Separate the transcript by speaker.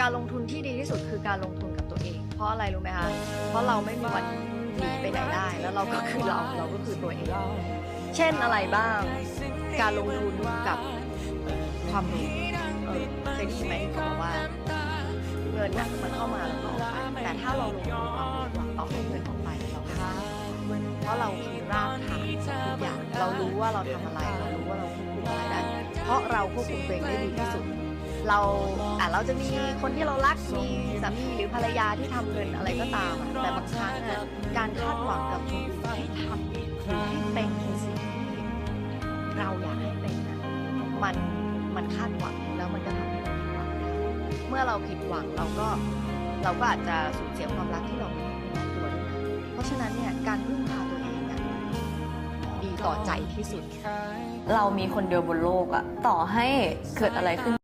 Speaker 1: การลงทุนที่ดีที่สุดคือการลงทุนกับตัวเอง เพราะอะไรรู้ไหมคะ เพราะเราไม่มีวันหนีไปไหนได้ แล้วเราก็คือเรา เราก็คือตัวเอง เช่นอะไรบ้าง การลงทุนกับความรู้เออเคยได้ยินไหมที่เขาบอกว่า เงินน่ะมันเข้ามาแล้วก็ออกไป แต่ถ้าเราลงทุนความรู้อะต่อให้เงินออกไปเราค่าเพราะเราคือรากฐานของทุกอย่าง เรารู้ว่าเราทำอะไร เรารู้ว่าเราควบคุมอะไรได้ เพราะเราควบคุมตัวเองได้ดีที่สุด เราอะเราจะมีคนที่เรารักมีสามีหรือภรรยาที่ทำเงินอะไรก็ตามแต่บางครั้งอะการคาดหวังกับคนอื่นให้ทำหรือให้เป็นสิ่งที่เราอยากให้เป็นนะมันมันคาดหวังแล้วมันก็ทำให้เราผิดหวังเมื่อเราผิดหวังเราก็เราก็อาจจะสูญเสียความรักที่เรามีในตัวด้วยนะเพราะฉะนั้นเนี่ยการพึ่งพาตัวเองอะดีต่อใจที่สุด
Speaker 2: เรามีคนเดียวบนโลกอะต่อให้เกิดอะไรขึ้น